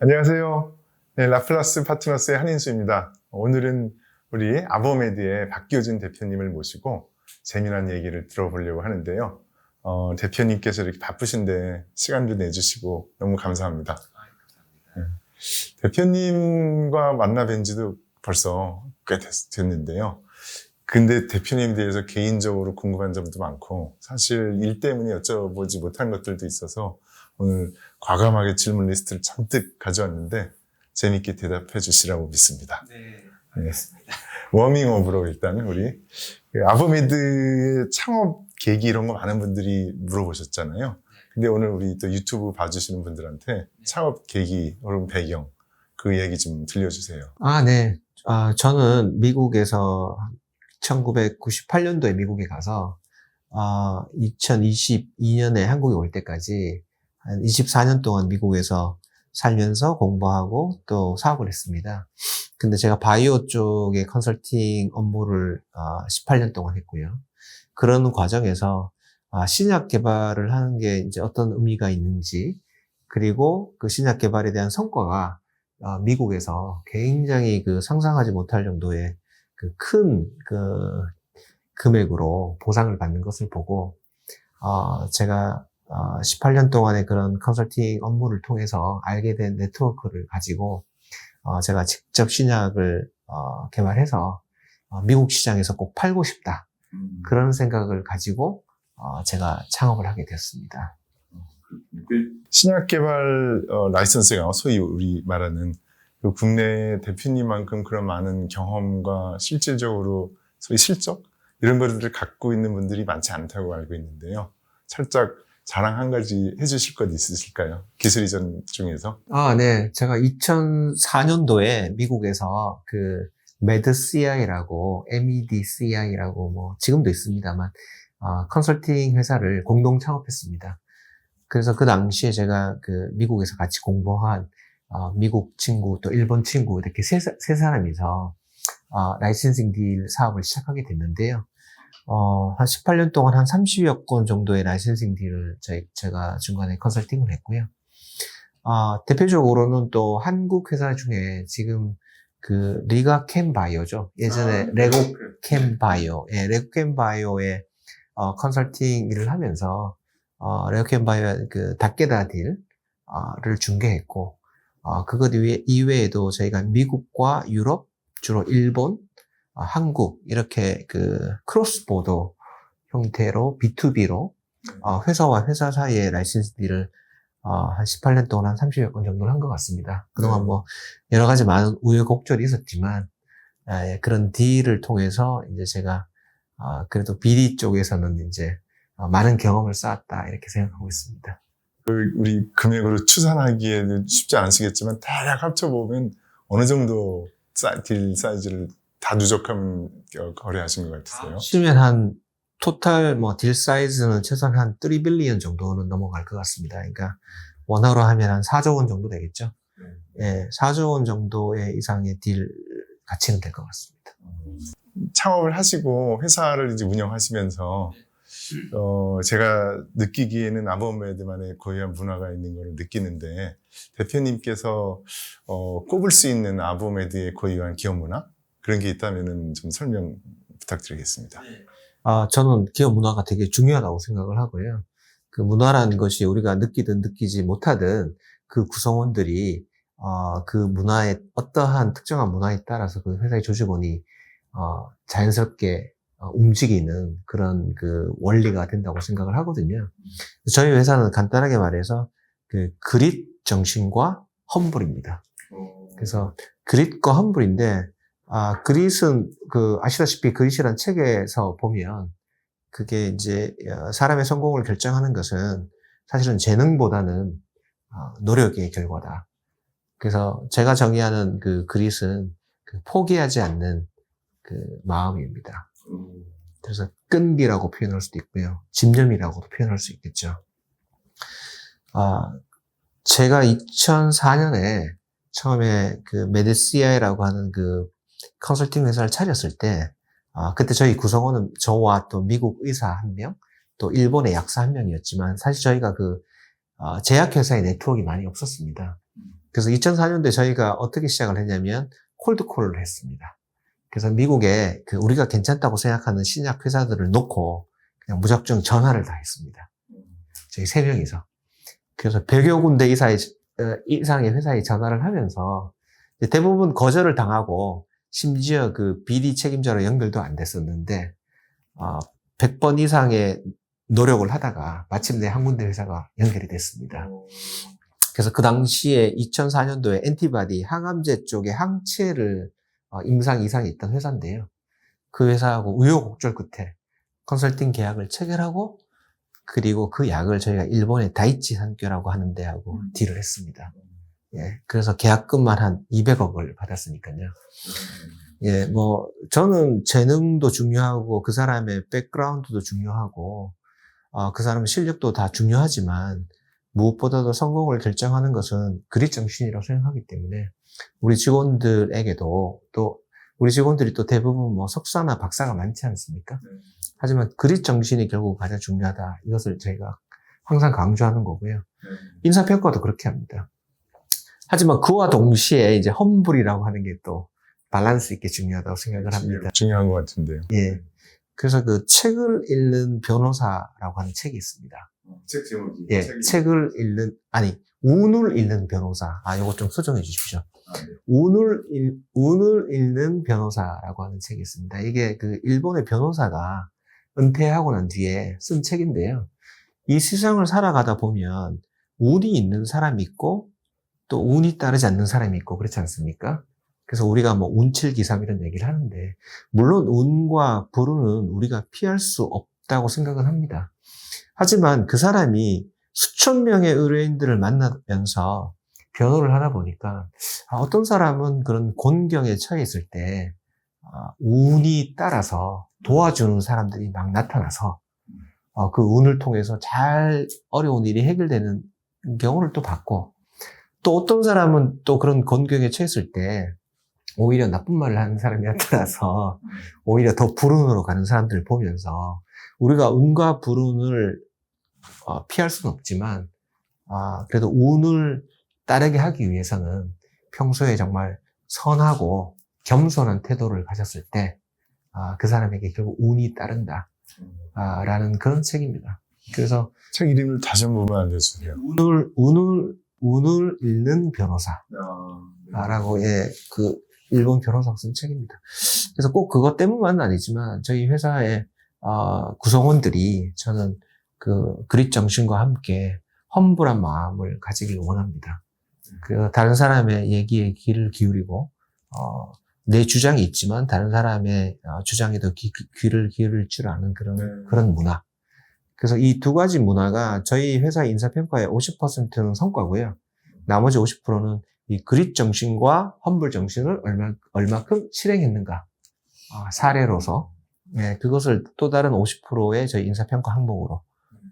안녕하세요. 네, 라플라스 파트너스의 한인수입니다. 오늘은 우리 아버메드의 박기호진 대표님을 모시고 재미난 얘기를 들어보려고 하는데요. 어, 대표님께서 이렇게 바쁘신데 시간도 내주시고 너무 감사합니다. 네. 대표님과 만나 뵌 지도 벌써 꽤 됐, 됐는데요. 근데 대표님 대해서 개인적으로 궁금한 점도 많고 사실 일 때문에 여쭤보지 못한 것들도 있어서 오늘 과감하게 질문 리스트를 잔뜩 가져왔는데 재밌게 대답해 주시라고 믿습니다. 네, 알겠습니다. 워밍업으로 일단 우리 그 아버메드의 창업 계기 이런 거 많은 분들이 물어보셨잖아요. 근데 오늘 우리 또 유튜브 봐주시는 분들한테 창업 계기 혹은 배경 그 얘기 좀 들려주세요. 아, 네. 아, 저는 미국에서 1998년도에 미국에 가서 아, 2022년에 한국에 올 때까지 한 24년 동안 미국에서 살면서 공부하고 또 사업을 했습니다. 근데 제가 바이오 쪽의 컨설팅 업무를 아, 18년 동안 했고요. 그런 과정에서 아, 신약 개발을 하는 게 이제 어떤 의미가 있는지 그리고 그 신약 개발에 대한 성과가 아, 미국에서 굉장히 그 상상하지 못할 정도의 그큰그 금액으로 보상을 받는 것을 보고 어, 제가 어, 18년 동안의 그런 컨설팅 업무를 통해서 알게 된 네트워크를 가지고 어, 제가 직접 신약을 어, 개발해서 어, 미국 시장에서 꼭 팔고 싶다 그런 생각을 가지고 어, 제가 창업을 하게 되었습니다. 신약 개발 어, 라이선스가 소위 우리 말하는 그 국내 대표님만큼 그런 많은 경험과 실질적으로 소위 실적 이런 것들을 갖고 있는 분들이 많지 않다고 알고 있는데요. 살짝 자랑 한 가지 해주실 것 있으실까요? 기술 이전 중에서? 아, 네. 제가 2004년도에 미국에서 그 MEDCI라고, MEDCI라고 뭐 지금도 있습니다만 어, 컨설팅 회사를 공동 창업했습니다. 그래서 그 당시에 제가 그 미국에서 같이 공부한 어, 미국 친구 또 일본 친구 이렇게 세, 세 사람이서 어, 라이센싱 딜 사업을 시작하게 됐는데요. 어, 한 18년 동안 한 30여 건 정도의 라이센싱 딜을 저희, 제가 중간에 컨설팅을 했고요. 어, 대표적으로는 또 한국 회사 중에 지금 그 리가 캠바이오죠. 예전에 아, 레고 네. 캠바이오, 예, 레고 캠바이오의 어, 컨설팅 일을 하면서 어, 레고 캠바이오 그 닥게다 딜을 중개했고 어, 그것 이외, 이외에도 저희가 미국과 유럽, 주로 일본, 어, 한국 이렇게 그 크로스보더 형태로 B2B로 어, 회사와 회사 사이의 라이센스 딜을 어, 한 18년 동안 한 30여 건 정도를 한 것 같습니다. 그동안 네. 뭐 여러 가지 많은 우여곡절이 있었지만 아, 예, 그런 딜을 통해서 이제 제가 아, 그래도 비리 쪽에서는 이제 어, 많은 경험을 쌓았다 이렇게 생각하고 있습니다. 우리 금액으로 추산하기에는 쉽지 않으시겠지만 대략 합쳐보면 어느 정도 사- 딜 사이즈를 다 누적하면 거래하신 것 같으세요? 치면 한 토탈 뭐 딜 사이즈는 최소한 한 3 빌리언 정도는 넘어갈 것 같습니다. 그러니까 원화로 하면 한 4조 원 정도 되겠죠. 예, 4조 원 정도의 이상의 딜 가치는 될 것 같습니다. 창업을 하시고 회사를 이제 운영하시면서 어, 제가 느끼기에는 아버메드만의 고유한 문화가 있는 걸 느끼는데 대표님께서 어, 꼽을 수 있는 아버메드의 고유한 기업 문화 그런 게 있다면 좀 설명 부탁드리겠습니다. 아, 저는 기업 문화가 되게 중요하다고 생각을 하고요. 그 문화라는 것이 우리가 느끼든 느끼지 못하든 그 구성원들이 어, 그 문화에 어떠한 특정한 문화에 따라서 그 회사의 조직원이 어, 자연스럽게 어, 움직이는 그런 그 원리가 된다고 생각을 하거든요. 저희 회사는 간단하게 말해서 그 그릿 정신과 험불입니다. 그래서 그릿과 험불인데 아 그릿은 그 아시다시피 그릿이란 책에서 보면 그게 이제 어, 사람의 성공을 결정하는 것은 사실은 재능보다는 어, 노력의 결과다. 그래서 제가 정의하는 그 그릿은 그 포기하지 않는 그 마음입니다. 그래서 끈기라고 표현할 수도 있고요. 집념이라고도 표현할 수 있겠죠. 아, 제가 2004년에 처음에 그 메드시아이라고 하는 그 컨설팅 회사를 차렸을 때, 아, 그때 저희 구성원은 저와 또 미국 의사 한 명, 또 일본의 약사 한 명이었지만, 사실 저희가 그, 어, 제약회사의 네트워크가 많이 없었습니다. 그래서 2004년도에 저희가 어떻게 시작을 했냐면 콜드콜을 했습니다. 그래서 미국에 그 우리가 괜찮다고 생각하는 신약 회사들을 놓고 그냥 무작정 전화를 다 했습니다. 저희 세 명이서. 그래서 100여 군데 이상의, 어, 이상의 회사에 전화를 하면서 대부분 거절을 당하고 심지어 그 비리 책임자로 연결도 안 됐었는데, 어, 100번 이상의 노력을 하다가 마침내 한 군데 회사가 연결이 됐습니다. 그래서 그 당시에 2004년도에 엔티바디 항암제 쪽에 항체를 어, 임상 이상이 있던 회사인데요. 그 회사하고 우여곡절 끝에 컨설팅 계약을 체결하고 그리고 그 약을 저희가 일본의 다이치 산교라고 하는 데하고 음. 딜을 했습니다. 예, 그래서 계약금만 한 200억을 받았으니까요. 예, 뭐 저는 재능도 중요하고 그 사람의 백그라운드도 중요하고 어, 그 사람의 실력도 다 중요하지만 무엇보다도 성공을 결정하는 것은 그릿 정신이라고 생각하기 때문에 우리 직원들에게도 또 우리 직원들이 또 대부분 뭐 석사나 박사가 많지 않습니까? 네. 하지만 그릿 정신이 결국 가장 중요하다. 이것을 저희가 항상 강조하는 거고요. 인사평가도 그렇게 합니다. 하지만 그와 동시에 이제 험불이라고 하는 게 또 밸런스 있게 중요하다고 생각을 합니다. 중요한 것 같은데요. 예. 그래서 그 책을 읽는 변호사라고 하는 책이 있습니다. 책 제목이. 예, 책을 읽는, 아니, 운을 읽는 변호사. 아, 요거 좀 수정해 주십시오. 운을, 읽, 운을 읽는 변호사라고 하는 책이 있습니다. 이게 그 일본의 변호사가 은퇴하고 난 뒤에 쓴 책인데요. 이 세상을 살아가다 보면 운이 있는 사람이 있고 또 운이 따르지 않는 사람이 있고 그렇지 않습니까? 그래서 우리가 뭐 운칠기삼 이런 얘기를 하는데 물론 운과 불운은 우리가 피할 수 없다고 생각은 합니다. 하지만 그 사람이 수천 명의 의뢰인들을 만나면서 변호를 하다 보니까 아, 어떤 사람은 그런 곤경에 처해 있을 때 아, 운이 따라서 도와주는 사람들이 막 나타나서 어, 그 운을 통해서 잘 어려운 일이 해결되는 경우를 또 봤고 또 어떤 사람은 또 그런 곤경에 처했을 때 오히려 나쁜 말을 하는 사람이 나타나서 오히려 더 불운으로 가는 사람들을 보면서 우리가 운과 불운을 어, 피할 수는 없지만 아, 그래도 운을 따르게 하기 위해서는 평소에 정말 선하고 겸손한 태도를 가졌을 때, 아, 그 사람에게 결국 운이 따른다. 아, 라는 그런 책입니다. 그래서 책 이름을 다시 한 번만 알려주세요. 운을, 운을, 운을 읽는 변호사. 아, 라고, 예, 그, 일본 변호사가 쓴 책입니다. 그래서 꼭 그것 때문만은 아니지만, 저희 회사의, 어, 구성원들이 저는 그, 그릿 정신과 함께 험불한 마음을 가지길 원합니다. 그, 다른 사람의 얘기에 귀를 기울이고, 어, 내 주장이 있지만, 다른 사람의 어, 주장에도 귀, 귀를 기울일 줄 아는 그런, 네. 그런 문화. 그래서 이 두 가지 문화가 저희 회사 인사평가의 50%는 성과고요. 나머지 50%는 이 그릿 정신과 험불 정신을 얼마, 얼마큼 실행했는가. 아, 사례로서. 네, 그것을 또 다른 50%의 저희 인사평가 항목으로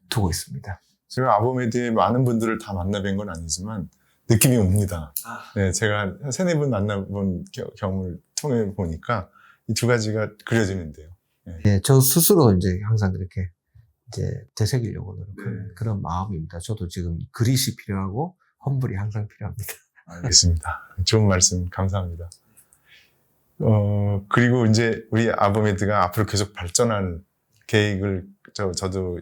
두고 있습니다. 제가 아보메드의 많은 분들을 다 만나뵌 건 아니지만 느낌이 옵니다. 네, 제가 한 세네 분 만나본 겨- 경험을 통해 보니까 이 두 가지가 그려지는데요. 예, 저 스스로 이제 항상 그렇게 이제 되새기려고 노력하는 네. 그런 마음입니다. 저도 지금 그릿이 필요하고 험불이 항상 필요합니다. 알겠습니다. 좋은 말씀 감사합니다. 어, 그리고 이제 우리 아보메드가 앞으로 계속 발전할 계획을 저, 저도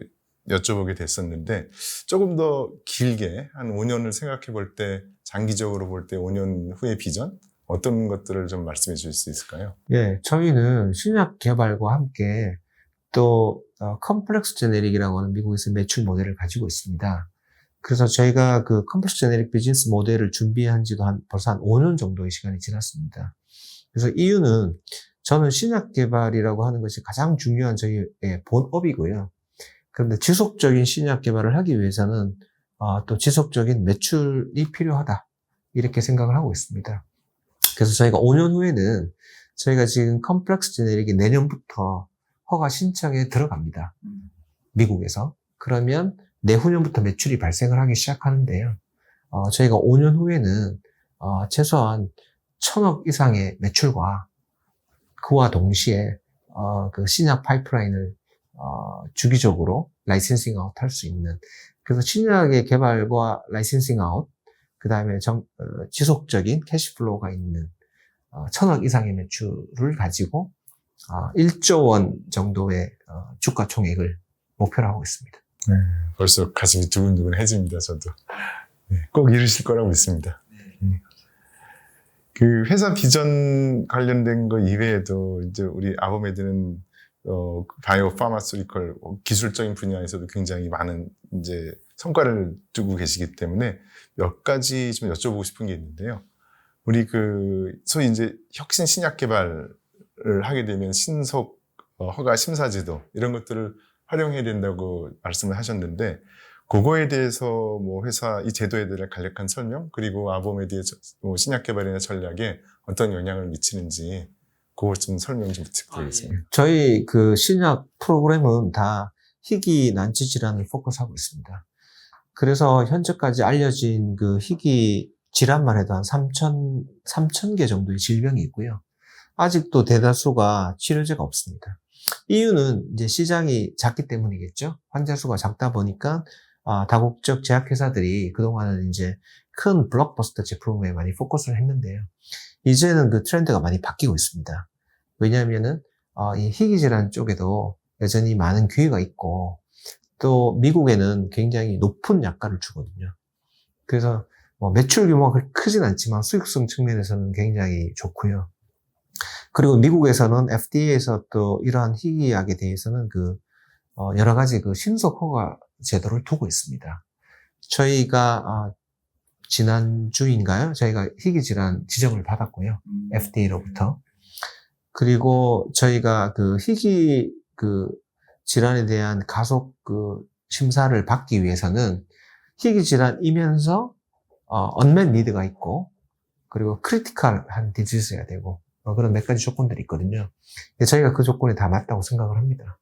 여쭤보게 됐었는데 조금 더 길게 한 5년을 생각해 볼 때 장기적으로 볼 때 5년 후의 비전 어떤 것들을 좀 말씀해 주실 수 있을까요? 예, 저희는 신약 개발과 함께 또 어, 컴플렉스 제네릭이라고 하는 미국에서 매출 모델을 가지고 있습니다. 그래서 저희가 그 컴플렉스 제네릭 비즈니스 모델을 준비한 지도 한 벌써 한 5년 정도의 시간이 지났습니다. 그래서 이유는 저는 신약 개발이라고 하는 것이 가장 중요한 저희의 본업이고요. 그런데 지속적인 신약 개발을 하기 위해서는 어, 또 지속적인 매출이 필요하다. 이렇게 생각을 하고 있습니다. 그래서 저희가 5년 후에는 저희가 지금 컴플렉스 제네릭이 내년부터 허가 신청에 들어갑니다. 미국에서. 그러면 내후년부터 매출이 발생을 하기 시작하는데요. 어, 저희가 5년 후에는 어, 최소한 천억 이상의 매출과 그와 동시에 어, 그 신약 파이프라인을 어, 주기적으로 라이센싱 아웃 할 수 있는 그래서 신약의 개발과 라이센싱 아웃 그 다음에 정- 어, 지속적인 캐시플로우가 있는 어, 천억 이상의 매출을 가지고 어, 1조 원 정도의 어, 주가 총액을 목표로 하고 있습니다. 벌써 가슴이 두근두근해집니다. 저도 네, 꼭 이루실 거라고 믿습니다. 음. 그 회사 비전 관련된 거 이외에도 이제 우리 아보메드는 어, 바이오 파마스리컬 기술적인 분야에서도 굉장히 많은 이제 성과를 두고 계시기 때문에 몇 가지 좀 여쭤보고 싶은 게 있는데요. 우리 그 소위 이제 혁신 신약 개발을 하게 되면 신속 어, 허가 심사 제도 이런 것들을 활용해야 된다고 말씀을 하셨는데 그거에 대해서 뭐 회사 이 제도에 대한 간략한 설명 그리고 아보메디의 저- 뭐 신약 개발이나 전략에 어떤 영향을 미치는지 그걸 좀 설명 좀 부탁드리겠습니다. 저희 그 신약 프로그램은 다 희귀 난치 질환을 포커스하고 있습니다. 그래서 현재까지 알려진 그 희귀 질환만 해도 한 3천, 3천 개 정도의 질병이 있고요. 아직도 대다수가 치료제가 없습니다. 이유는 이제 시장이 작기 때문이겠죠. 환자 수가 작다 보니까 아, 다국적 제약회사들이 그동안은 이제 큰 블록버스터 제품에 많이 포커스를 했는데요. 이제는 그 트렌드가 많이 바뀌고 있습니다. 왜냐하면은 어, 이 희귀 질환 쪽에도 여전히 많은 기회가 있고 또 미국에는 굉장히 높은 약가를 주거든요. 그래서 뭐 매출 규모가 크진 않지만 수익성 측면에서는 굉장히 좋고요. 그리고 미국에서는 FDA에서 또 이러한 희귀약에 대해서는 그 어, 여러 가지 그 신속 허가 제도를 두고 있습니다. 저희가 아, 지난 주인가요? 저희가 희귀 질환 지정을 받았고요. FDA로부터. 그리고 저희가 그 희귀 그 질환에 대한 가속 그 심사를 받기 위해서는 희귀 질환이면서 어, 언맨 니드가 있고 그리고 크리티컬한 디지즈야 되고 어, 그런 몇 가지 조건들이 있거든요. 저희가 그 조건에 다 맞다고 생각을 합니다.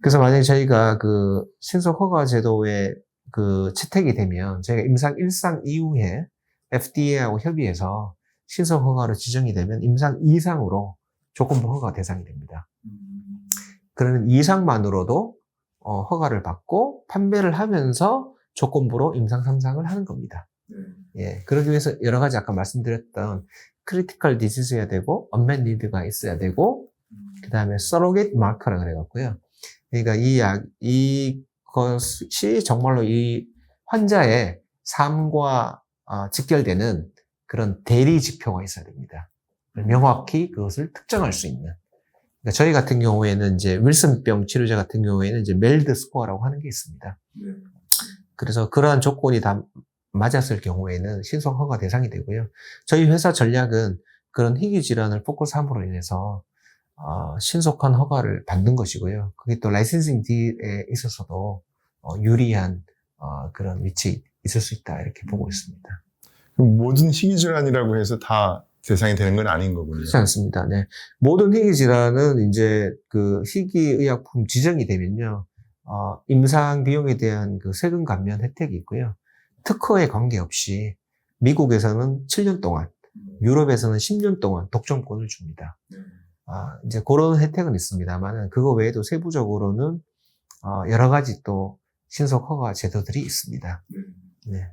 그래서 만약에 저희가 그 신속 허가 제도에 그 채택이 되면 저희가 임상 1상 이후에 FDA하고 협의해서 신속 허가로 지정이 되면 임상 2상으로 조건부 허가 대상이 됩니다. 그러면 이상만으로도 어, 허가를 받고 판매를 하면서 조건부로 임상 3상을 하는 겁니다. 예, 그러기 위해서 여러 가지 아까 말씀드렸던 크리티컬 디지즈야 되고 언맨 니드가 있어야 되고 그 다음에 서로게이트 마커라 그래갖고요. 그러니까 이 약, 이것이 정말로 이 환자의 삶과 어, 직결되는 그런 대리 지표가 있어야 됩니다. 명확히 그것을 특정할 수 있는. 그러니까 저희 같은 경우에는 이제 윌슨병 치료제 같은 경우에는 이제 멜드 스코어라고 하는 게 있습니다. 그래서 그러한 조건이 다 맞았을 경우에는 신속 허가 대상이 되고요. 저희 회사 전략은 그런 희귀 질환을 포커스함으로 인해서 어, 신속한 허가를 받는 것이고요. 그게 또 라이센싱 딜에 있어서도 어, 유리한 어, 그런 위치에 있을 수 있다 이렇게 보고 있습니다. 그럼 모든 희귀 질환이라고 해서 다 대상이 되는 건 아닌 거군요. 그렇지 않습니다. 네. 모든 희귀 질환은 이제 그 희귀 의약품 지정이 되면요. 어, 임상 비용에 대한 그 세금 감면 혜택이 있고요. 특허에 관계없이 미국에서는 7년 동안, 유럽에서는 10년 동안 독점권을 줍니다. 아, 이제 그런 혜택은 있습니다만은 그거 외에도 세부적으로는 어, 여러 가지 또 신속 허가 제도들이 있습니다. 네.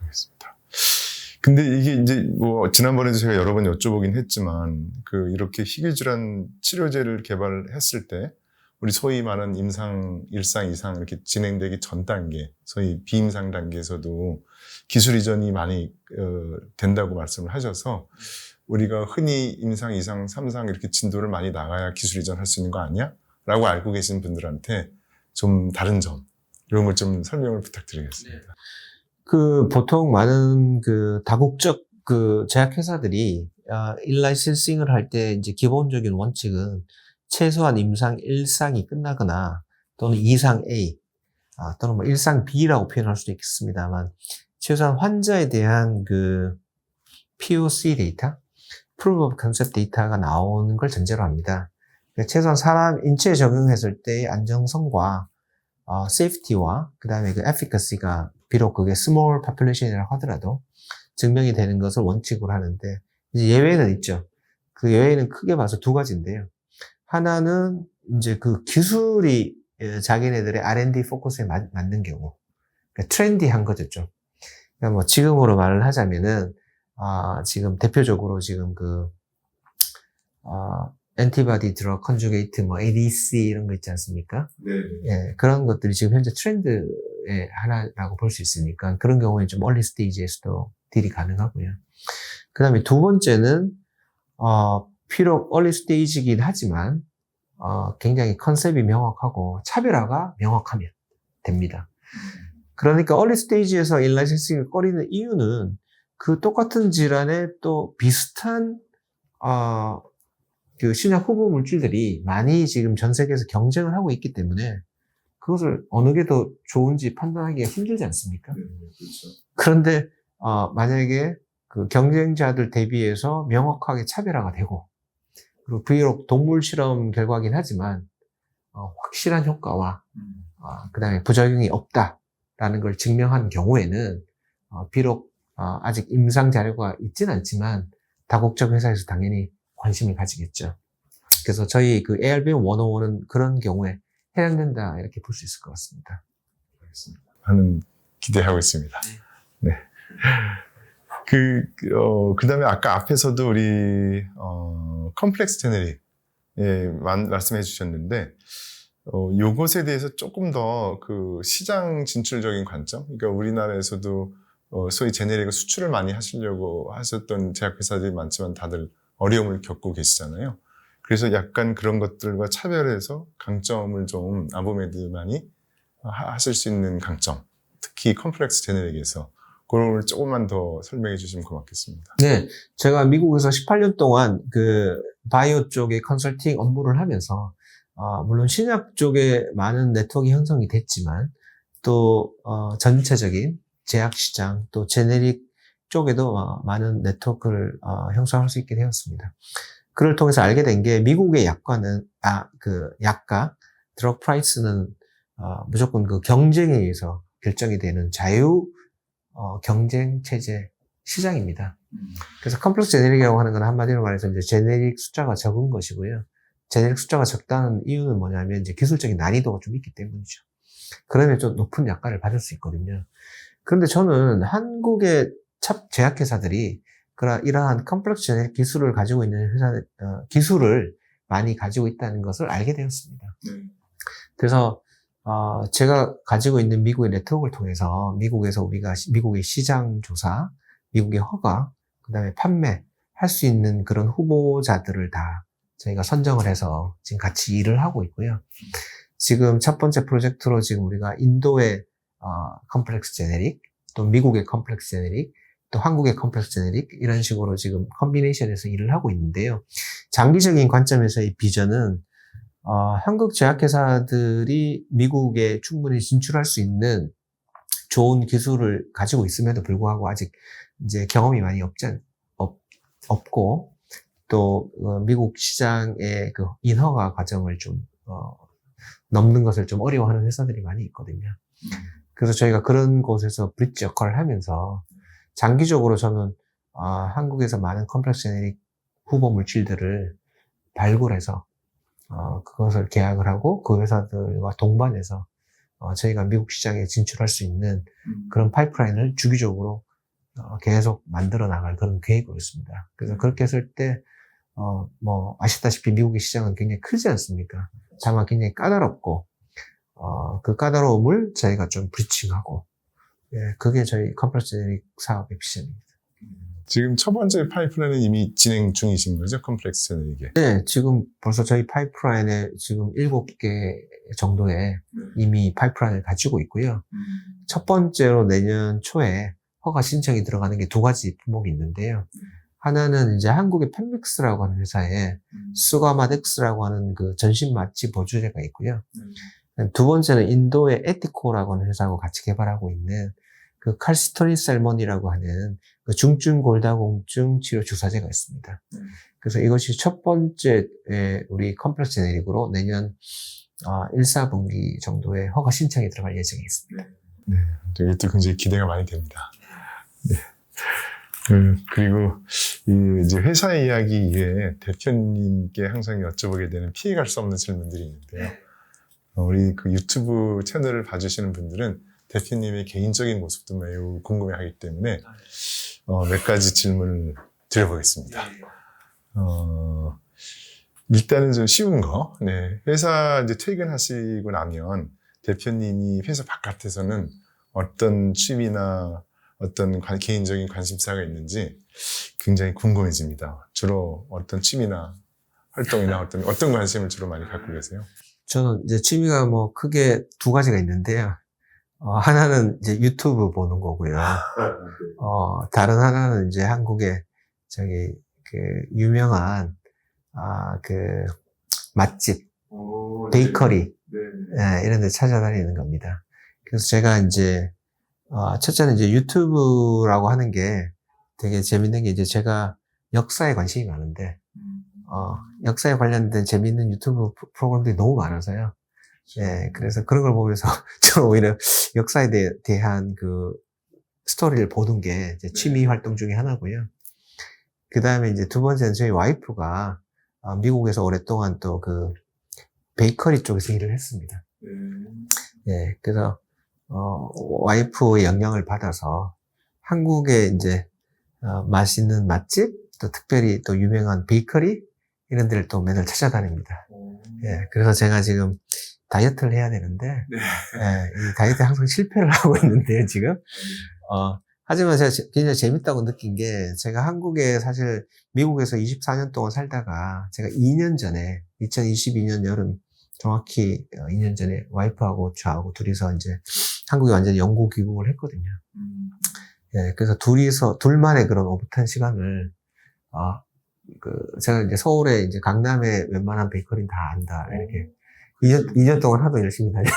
알겠습니다. 근데 이게 이제 뭐 지난번에도 제가 여러 번 여쭤보긴 했지만 그 이렇게 희귀 질환 치료제를 개발했을 때 우리 소위 말하는 임상 1상, 2상 이렇게 진행되기 전 단계, 소위 비임상 단계에서도 기술 이전이 많이 어, 된다고 말씀을 하셔서 우리가 흔히 임상 2상, 3상 이렇게 진도를 많이 나가야 기술 이전할 수 있는 거 아니야? 라고 알고 계신 분들한테 좀 다른 점 이런 걸 좀 설명을 부탁드리겠습니다. 그 보통 많은 그 다국적 그 제약회사들이 아, 일라이센싱을 할 때 이제 기본적인 원칙은 최소한 임상 1상이 끝나거나 또는 2상 A 아, 또는 뭐 1상 B라고 표현할 수도 있겠습니다만 최소한 환자에 대한 그 POC 데이터, Proof of Concept 데이터가 나오는 걸 전제로 합니다. 그러니까 최소한 사람 인체에 적용했을 때의 안정성과 어, safety와 그 다음에 그 efficacy가 비록 그게 small population이라고 하더라도 증명이 되는 것을 원칙으로 하는데 이제 예외는 있죠. 그 예외는 크게 봐서 두 가지인데요. 하나는 이제 그 기술이 에, 자기네들의 R&D 포커스에 맞, 는 경우, 그러니까 트렌디한 거죠 좀. 그러니까 뭐 지금으로 말을 하자면은 아, 지금 대표적으로 지금 그 아, 엔티바디 드럭 컨주게이트 뭐 ADC 이런 거 있지 않습니까? 네. 예, 그런 것들이 지금 현재 트렌드의 하나라고 볼 수 있으니까 그런 경우에 좀 얼리 스테이지에서도 딜이 가능하고요. 그 다음에 두 번째는, 어, 비록 얼리 스테이지이긴 하지만, 어, 굉장히 컨셉이 명확하고 차별화가 명확하면 됩니다. 그러니까 얼리 스테이지에서 인라이센싱을 꺼리는 이유는 그 똑같은 질환에 또 비슷한, 어, 그 신약 후보 물질들이 많이 지금 전 세계에서 경쟁을 하고 있기 때문에 그것을 어느 게 더 좋은지 판단하기가 힘들지 않습니까? 그렇죠. 그런데 어, 만약에 그 경쟁자들 대비해서 명확하게 차별화가 되고 그리고 비록 동물 실험 결과긴 하지만 어, 확실한 효과와 어, 그다음에 부작용이 없다라는 걸 증명한 경우에는 어, 비록 어, 아직 임상 자료가 있진 않지만 다국적 회사에서 당연히 관심을 가지겠죠. 그래서 저희 그 ARBM 101은 그런 경우에 해당된다 이렇게 볼 수 있을 것 같습니다. 하는 기대하고 있습니다. 네. 그, 그, 어, 그 다음에 아까 앞에서도 우리, 어, 컴플렉스 제네릭, 예, 만- 말씀해 주셨는데, 어, 요것에 대해서 조금 더 그 시장 진출적인 관점, 그러니까 우리나라에서도 어, 소위 제네릭을 수출을 많이 하시려고 하셨던 제약회사들이 많지만 다들 어려움을 겪고 계시잖아요. 그래서 약간 그런 것들과 차별해서 강점을 좀 아보메드만이 하- 하실 수 있는 강점, 특히 컴플렉스 제네릭에서 그걸 조금만 더 설명해 주시면 고맙겠습니다. 네, 제가 미국에서 18년 동안 그 바이오 쪽의 컨설팅 업무를 하면서 어, 물론 신약 쪽에 많은 네트워크 형성이 됐지만 또 어, 전체적인 제약 시장 또 제네릭 쪽에도 어, 많은 네트워크를 어, 형성할 수 있게 되었습니다. 그를 통해서 알게 된 게 미국의 약과는 아 그 약가 드럭 프라이스는 어, 무조건 그 경쟁에 의해서 결정이 되는 자유 어, 경쟁 체제 시장입니다. 그래서 컴플렉스 제네릭이라고 하는 건 한마디로 말해서 이제 제네릭 숫자가 적은 것이고요. 제네릭 숫자가 적다는 이유는 뭐냐면 이제 기술적인 난이도가 좀 있기 때문이죠. 그러면 좀 높은 약가를 받을 수 있거든요. 그런데 저는 한국의 찹 제약회사들이 그러 이러한 컴플렉스 제네릭 기술을 가지고 있는 회사 어, 기술을 많이 가지고 있다는 것을 알게 되었습니다. 그래서 어, 제가 가지고 있는 미국의 네트워크를 통해서 미국에서 우리가 시- 미국의 시장 조사, 미국의 허가, 그다음에 판매 할 수 있는 그런 후보자들을 다 저희가 선정을 해서 지금 같이 일을 하고 있고요. 지금 첫 번째 프로젝트로 지금 우리가 인도의 어, 컴플렉스 제네릭, 또 미국의 컴플렉스 제네릭, 또 한국의 컴플렉스 제네릭 이런 식으로 지금 컨비네이션에서 일을 하고 있는데요. 장기적인 관점에서의 비전은 어, 한국 제약회사들이 미국에 충분히 진출할 수 있는 좋은 기술을 가지고 있음에도 불구하고 아직 이제 경험이 많이 없지, 않- 없, 없고 또 어, 미국 시장의 그 인허가 과정을 좀 어, 넘는 것을 좀 어려워하는 회사들이 많이 있거든요. 그래서 저희가 그런 곳에서 브릿지 역할을 하면서 장기적으로 저는 아, 한국에서 많은 컴플렉스 제네릭 후보 물질들을 발굴해서 어, 그것을 계약을 하고 그 회사들과 동반해서 어, 저희가 미국 시장에 진출할 수 있는 그런 파이프라인을 주기적으로 어, 계속 만들어 나갈 그런 계획으로 있습니다. 그래서 그렇게 했을 때, 어, 뭐, 아시다시피 미국의 시장은 굉장히 크지 않습니까? 다만 굉장히 까다롭고, 어, 그 까다로움을 저희가 좀 브리칭하고, 예, 그게 저희 컴플렉스 사업의 비전입니다. 지금 첫 번째 파이프라인은 이미 진행 중이신 거죠? 컴플렉스 제네릭에. 네, 지금 벌써 저희 파이프라인에 지금 일곱 개 정도의 이미 파이프라인을 가지고 있고요. 첫 번째로 내년 초에 허가 신청이 들어가는 게 두 가지 품목이 있는데요. 하나는 이제 한국의 펜믹스라고 하는 회사에 수가마덱스라고 하는 그 전신 마취 보조제가 있고요. 두 번째는 인도의 에티코라고 하는 회사하고 같이 개발하고 있는 그 칼시토린 셀몬이라고 하는 그 중증 골다공증 치료 주사제가 있습니다. 그래서 이것이 첫 번째 에, 우리 컴플렉스 제네릭으로 내년 아, 1, 4분기 정도에 허가 신청이 들어갈 예정이 있습니다. 이것도 굉장히 기대가 많이 됩니다. 네. 그, 그리고 이 이제 회사 이야기 이외에 대표님께 항상 여쭤보게 되는 피해갈 수 없는 질문들이 있는데요. 어, 우리 그 유튜브 채널을 봐주시는 분들은 대표님의 개인적인 모습도 매우 궁금해하기 때문에 어, 몇 가지 질문을 드려보겠습니다. 어, 일단은 좀 쉬운 거. 네. 회사 이제 퇴근하시고 나면 대표님이 회사 바깥에서는 어떤 취미나 어떤 관- 개인적인 관심사가 있는지 굉장히 궁금해집니다. 주로 어떤 취미나 활동이나 어떤, 어떤 관심을 주로 많이 갖고 계세요? 저는 이제 취미가 뭐 크게 두 가지가 있는데요. 어, 하나는 이제 유튜브 보는 거고요. 어, 다른 하나는 이제 한국의 저기 그 유명한 아, 그 맛집, 베이커리 예, 이런 데 찾아다니는 겁니다. 그래서 제가 이제 어, 첫째는 이제 유튜브라고 하는 게 되게 재밌는 게 이제 제가 역사에 관심이 많은데 어, 역사에 관련된 재밌는 유튜브 프로- 프로그램들이 너무 많아서요. 예, 그래서 그런 걸 보면서 저는 오히려 역사에 대, 대한 그 스토리를 보는 게 이제 취미 활동 중에 하나고요. 그 다음에 이제 두 번째는 저희 와이프가 어, 미국에서 오랫동안 또 그 베이커리 쪽에서 일을 했습니다. 예, 그래서 어, 와이프의 영향을 받아서 한국에 이제 어, 맛있는 맛집 또 특별히 또 유명한 베이커리 이런 데를 또 맨날 찾아다닙니다. 예, 그래서 제가 지금 다이어트를 해야 되는데 예, 이 다이어트 에 항상 실패를 하고 있는데요 지금. 어, 하지만 제가 제- 굉장히 재밌다고 느낀 게 제가 한국에 사실 미국에서 24년 동안 살다가 제가 2년 전에 2022년 여름 정확히 2년 전에 와이프하고 저하고 둘이서 이제 한국에 완전히 영구 귀국을 했거든요. 예, 그래서 둘이서 둘만의 그런 오붓한 시간을 아, 그 제가 이제 서울에 이제 강남에 웬만한 베이커리는 다 안다 이렇게 2년, 2년 동안 하도 열심히 다녀서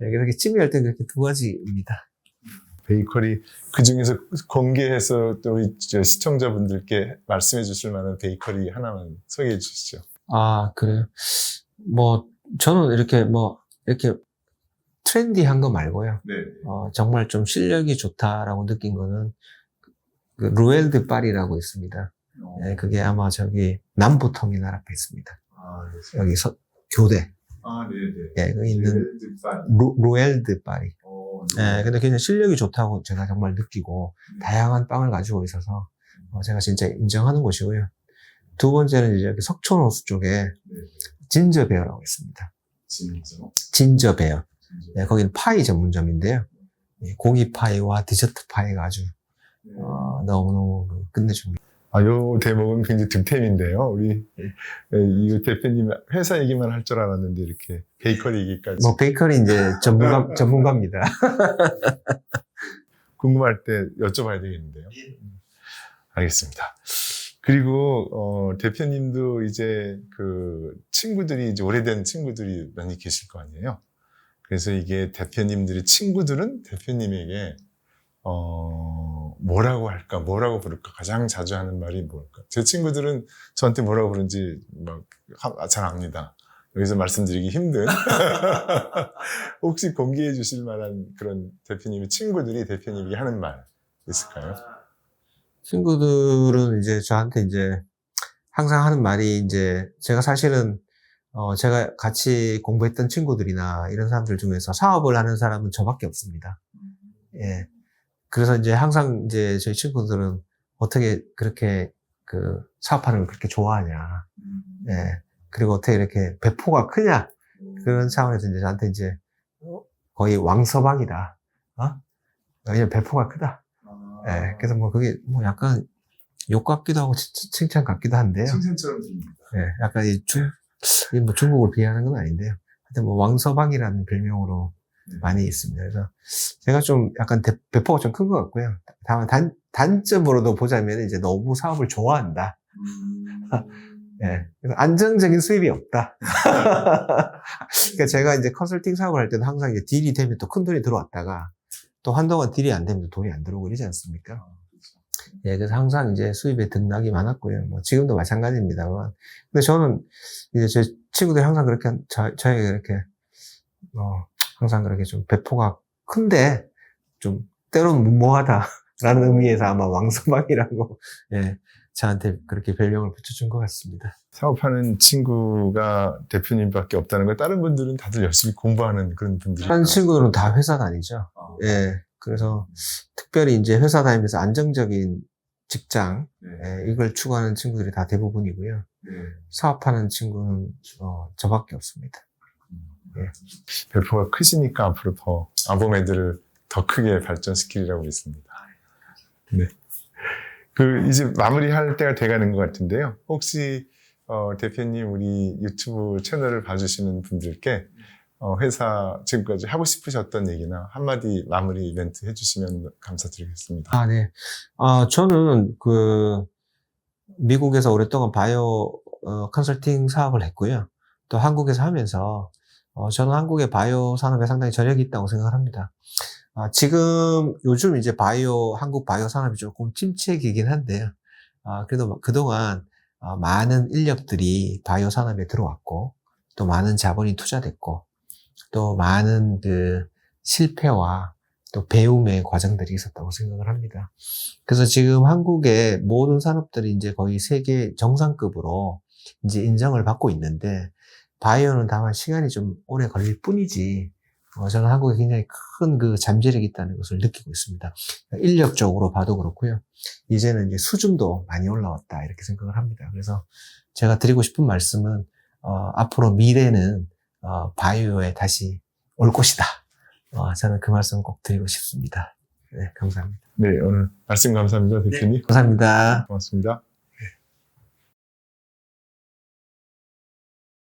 예, 그래서 이렇게 취미 활동 이렇게 두 가지입니다. 베이커리 그 중에서 공개해서 또 우리 저 시청자분들께 말씀해 주실 만한 베이커리 하나만 소개해 주시죠. 아 그래요? 뭐 저는 이렇게 뭐 이렇게 트렌디한 거 말고요. 네. 어, 정말 좀 실력이 좋다라고 느낀 거는 그 루엘드 파리라고 있습니다. 예, 그게 아마 저기 남부터미널 앞에 있습니다. 아, 여기 서, 교대. 아, 네, 네. 예, 거기 있는 루, 루엘드 파리. 예, 근데 굉장히 실력이 좋다고 제가 정말 느끼고 다양한 빵을 가지고 있어서 어, 제가 진짜 인정하는 곳이고요. 두 번째는 이제 여기 석촌호수 쪽에 진저베어라고 있습니다. 진짜. 진저베어. 예, 거기는 파이 전문점인데요. 예, 고기 파이와 디저트 파이가 아주 어, 너무너무 그 끝내줍니다. 아, 요 대목은 굉장히 득템인데요. 우리 에, 이 대표님 회사 얘기만 할 줄 알았는데 이렇게 베이커리 얘기까지 뭐 베이커리 이제 전문가 전문가입니다. 궁금할 때 여쭤봐야 되겠는데요. 알겠습니다. 그리고 어, 대표님도 이제 그 친구들이 이제 오래된 친구들이 많이 계실 거 아니에요. 그래서 이게 대표님들의 친구들은 대표님에게 어, 뭐라고 할까, 뭐라고 부를까 가장 자주 하는 말이 뭘까. 제 친구들은 저한테 뭐라고 부르는지 막잘 압니다. 여기서 말씀드리기 힘든. 혹시 공개해 주실 만한 그런 대표님의 친구들이 대표님에게 하는 말 있을까요? 친구들은 이제 저한테 이제 항상 하는 말이 이제 제가 사실은 어 제가 같이 공부했던 친구들이나 이런 사람들 중에서 사업을 하는 사람은 저밖에 없습니다. 예. 그래서 이제 항상 이제 저희 친구들은 어떻게 그렇게 그 사업하는 걸 그렇게 좋아하냐. 예. 그리고 어떻게 이렇게 배포가 크냐. 그런 차원에서 이제 저한테 이제 어, 거의 왕서방이다. 어? 왜냐면 배포가 크다. 예, 그래서 뭐 그게 뭐 약간 욕 같기도 하고 칭- 칭찬 같기도 한데요. 칭찬처럼 들립니다. 예, 약간 이 중, 이뭐 중국을 비하하는 건 아닌데요. 하여튼 뭐 왕서방이라는 별명으로 네. 많이 있습니다. 그래서 제가 좀 약간 대- 배포가 좀 큰 것 같고요. 다만 단, 단점으로도 보자면 이제 너무 사업을 좋아한다. 예. 그래서 안정적인 수입이 없다. 그러니까 제가 이제 컨설팅 사업을 할 때도 항상 이제 딜이 되면 또 큰 돈이 들어왔다가 또 한동안 딜이 안 되면 또 돈이 안 들어오고 이러지 않습니까? 예, 그래서 항상 이제 수입에 등락이 많았고요. 뭐 지금도 마찬가지입니다만. 근데 저는 이제 제 친구들이 항상 그렇게, 저, 저에게 이렇게, 어, 항상 그렇게 좀 배포가 큰데 좀 때로는 무모하다라는 의미에서 아마 왕서방이라고, 예, 저한테 그렇게 별명을 붙여준 것 같습니다. 사업하는 친구가 대표님밖에 없다는 걸 다른 분들은 다들 열심히 공부하는 그런 분들이 다른 친구들은 다 회사 다니죠. 어. 예. 그래서 특별히 이제 회사 다니면서 안정적인 직장, 예, 이걸 추구하는 친구들이 다 대부분이고요. 사업하는 친구는 어, 저밖에 없습니다. 배포가 크시니까 앞으로 더 아보메드를 더 크게 발전시키리라고 믿습니다. 네. 그 이제 마무리할 때가 돼가는 것 같은데요. 혹시 어, 대표님 우리 유튜브 채널을 봐주시는 분들께 어, 회사 지금까지 하고 싶으셨던 얘기나 한마디 마무리 이벤트 해주시면 감사드리겠습니다. 아, 네. 아, 저는 그 미국에서 오랫동안 바이오 어, 컨설팅 사업을 했고요. 또 한국에서 하면서 어, 저는 한국의 바이오 산업에 상당히 저력이 있다고 생각을 합니다. 아, 지금 요즘 이제 바이오 한국 바이오 산업이 조금 침체기긴 한데요. 아, 그래도 그동안 어, 많은 인력들이 바이오 산업에 들어왔고 또 많은 자본이 투자됐고 또 많은 그 실패와 또 배움의 과정들이 있었다고 생각을 합니다. 그래서 지금 한국의 모든 산업들이 이제 거의 세계 정상급으로 이제 인정을 받고 있는데 바이오는 다만 시간이 좀 오래 걸릴 뿐이지 어, 저는 한국에 굉장히 큰 그 잠재력이 있다는 것을 느끼고 있습니다. 인력적으로 봐도 그렇고요. 이제는 이제 수준도 많이 올라왔다 이렇게 생각을 합니다. 그래서 제가 드리고 싶은 말씀은 어, 앞으로 미래는 어, 바이오에 다시 올 것이다. 어, 저는 그 말씀 꼭 드리고 싶습니다. 네, 감사합니다. 네, 오늘 말씀 감사합니다, 대표님. 감사합니다. 고맙습니다.